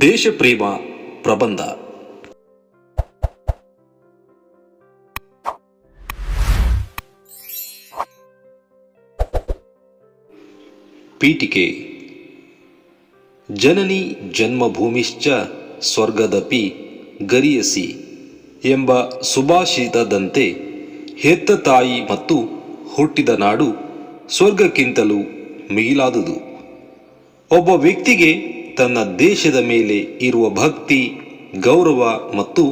ದೇಶಪ್ರೇಮ ಪ್ರಬಂಧ. ಪೀಠಿಕೆ. ಜನನಿ ಜನ್ಮಭೂಮಿಶ್ಚ ಸ್ವರ್ಗದಪಿ ಗರಿಯಸಿ ಎಂಬ ಸುಭಾಷಿತದಂತೆ ಹೆತ್ತ ತಾಯಿ ಮತ್ತು ಹುಟ್ಟಿದ ನಾಡು ಸ್ವರ್ಗಕ್ಕಿಂತಲೂ ಮಿಗಿಲಾದುದು ಒಬ್ಬ ವ್ಯಕ್ತಿಗೆ ತನ್ನ ದೇಶದ ಮೇಲೆ ಇರುವ ಭಕ್ತಿ, ಗೌರವ ಮತ್ತು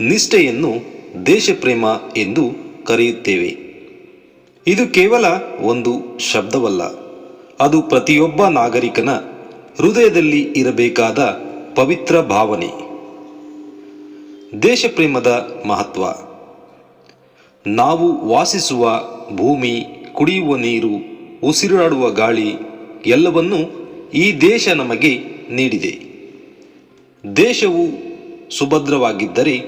ನಿಷ್ಠೆಯನ್ನು ದೇಶಪ್ರೇಮ ಎಂದು ಕರೆಯುತ್ತೇವೆ. ಇದು ಕೇವಲ ಒಂದು ಶಬ್ದವಲ್ಲ, ಅದು ಪ್ರತಿಯೊಬ್ಬ ನಾಗರಿಕನ ಹೃದಯದಲ್ಲಿ ಇರಬೇಕಾದ ಪವಿತ್ರ ಭಾವನೆ. ದೇಶಪ್ರೇಮದ ಮಹತ್ವ. ನಾವು ವಾಸಿಸುವ ಭೂಮಿ, ಕುಡಿಯುವ ನೀರು, ಉಸಿರಾಡುವ ಗಾಳಿ ಎಲ್ಲವನ್ನೂ ಈ ದೇಶ ನಮಗೆ ನೀಡಿದೆ. ದೇಶವು ಸುಭದ್ರವಾಗಿದ್ದರೆ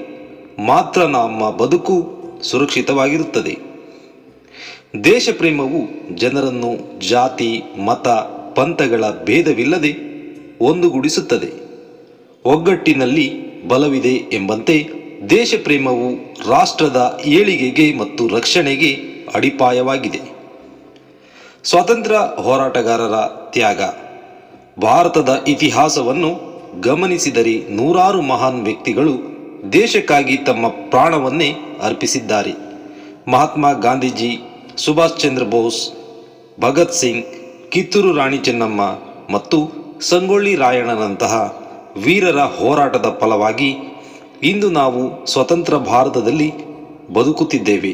ಮಾತ್ರ ನಮ್ಮ ಬದುಕು ಸುರಕ್ಷಿತವಾಗಿರುತ್ತದೆ. ದೇಶಪ್ರೇಮವು ಜನರನ್ನು, ಜಾತಿ, ಮತ, ಪಂಥಗಳ ಭೇದವಿಲ್ಲದೆ ಒಂದುಗೂಡಿಸುತ್ತದೆ. ಒಗ್ಗಟ್ಟಿನಲ್ಲಿ ಬಲವಿದೆ ಎಂಬಂತೆ ದೇಶಪ್ರೇಮವು ರಾಷ್ಟ್ರದ ಏಳಿಗೆಗೆ ಮತ್ತು ರಕ್ಷಣೆಗೆ ಅಡಿಪಾಯವಾಗಿದೆ. ಸ್ವಾತಂತ್ರ್ಯ ಹೋರಾಟಗಾರರ ತ್ಯಾಗ. ಭಾರತದ ಇತಿಹಾಸವನ್ನು ಗಮನಿಸಿದರೆ ನೂರಾರು ಮಹಾನ್ ವ್ಯಕ್ತಿಗಳು ದೇಶಕ್ಕಾಗಿ ತಮ್ಮ ಪ್ರಾಣವನ್ನೇ ಅರ್ಪಿಸಿದ್ದಾರೆ. ಮಹಾತ್ಮ ಗಾಂಧೀಜಿ, ಸುಭಾಷ್ ಚಂದ್ರ ಬೋಸ್, ಭಗತ್ ಸಿಂಗ್, ಕಿತ್ತೂರು ರಾಣಿ ಚೆನ್ನಮ್ಮ ಮತ್ತು ಸಂಗೊಳ್ಳಿ ರಾಯಣ್ಣನಂತಹ ವೀರರ ಹೋರಾಟದ ಫಲವಾಗಿ ಇಂದು ನಾವು ಸ್ವತಂತ್ರ ಭಾರತದಲ್ಲಿ ಬದುಕುತ್ತಿದ್ದೇವೆ.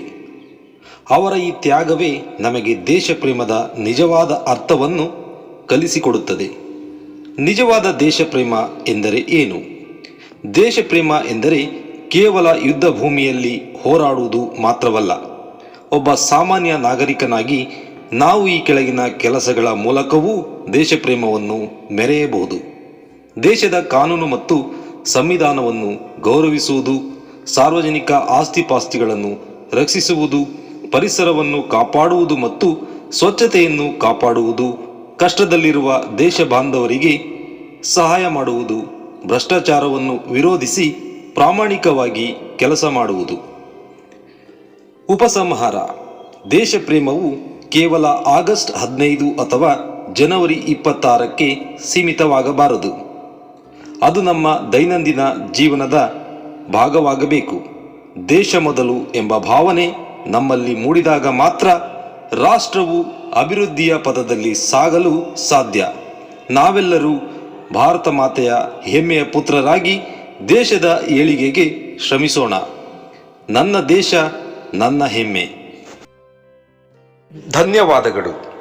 ಅವರ ಈ ತ್ಯಾಗವೇ ನಮಗೆ ದೇಶಪ್ರೇಮದ ನಿಜವಾದ ಅರ್ಥವನ್ನು ಕಲಿಸಿಕೊಡುತ್ತದೆ. ನಿಜವಾದ ದೇಶಪ್ರೇಮ ಎಂದರೆ ಏನು? ದೇಶಪ್ರೇಮ ಎಂದರೆ ಕೇವಲ ಯುದ್ಧ ಭೂಮಿಯಲ್ಲಿ ಹೋರಾಡುವುದು ಮಾತ್ರವಲ್ಲ. ಒಬ್ಬ ಸಾಮಾನ್ಯ ನಾಗರಿಕನಾಗಿ ನಾವು ಈ ಕೆಳಗಿನ ಕೆಲಸಗಳ ಮೂಲಕವೂ ದೇಶಪ್ರೇಮವನ್ನು ಮೆರೆಯಬಹುದು. ದೇಶದ ಕಾನೂನು ಮತ್ತು ಸಂವಿಧಾನವನ್ನು ಗೌರವಿಸುವುದು, ಸಾರ್ವಜನಿಕ ಆಸ್ತಿಪಾಸ್ತಿಗಳನ್ನು ರಕ್ಷಿಸುವುದು, ಪರಿಸರವನ್ನು ಕಾಪಾಡುವುದು ಮತ್ತು ಸ್ವಚ್ಛತೆಯನ್ನು ಕಾಪಾಡುವುದು ಕಷ್ಟದಲ್ಲಿರುವ ದೇಶ ಬಾಂಧವರಿಗೆ ಸಹಾಯ ಮಾಡುವುದು, ಭ್ರಷ್ಟಾಚಾರವನ್ನು ವಿರೋಧಿಸಿ ಪ್ರಾಮಾಣಿಕವಾಗಿ ಕೆಲಸ ಮಾಡುವುದು. ಉಪಸಂಹಾರ. ದೇಶಪ್ರೇಮವು ಕೇವಲ ಆಗಸ್ಟ್ ಹದಿನೈದು ಅಥವಾ ಜನವರಿ ಇಪ್ಪತ್ತಾರಕ್ಕೆ ಸೀಮಿತವಾಗಬಾರದು. ಅದು ನಮ್ಮ ದೈನಂದಿನ ಜೀವನದ ಭಾಗವಾಗಬೇಕು. ದೇಶ ಮೊದಲು ಎಂಬ ಭಾವನೆ ನಮ್ಮಲ್ಲಿ ಮೂಡಿದಾಗ ಮಾತ್ರ ರಾಷ್ಟ್ರವು ಅಭಿವೃದ್ಧಿಯ ಪದದಲ್ಲಿ ಸಾಗಲು ಸಾಧ್ಯ. ನಾವೆಲ್ಲರೂ ಭಾರತ ಮಾತೆಯ ಹೆಮ್ಮೆಯ ಪುತ್ರರಾಗಿ ದೇಶದ ಏಳಿಗೆಗೆ ಶ್ರಮಿಸೋಣ. ನನ್ನ ದೇಶ ನನ್ನ ಹೆಮ್ಮೆ. ಧನ್ಯವಾದಗಳು.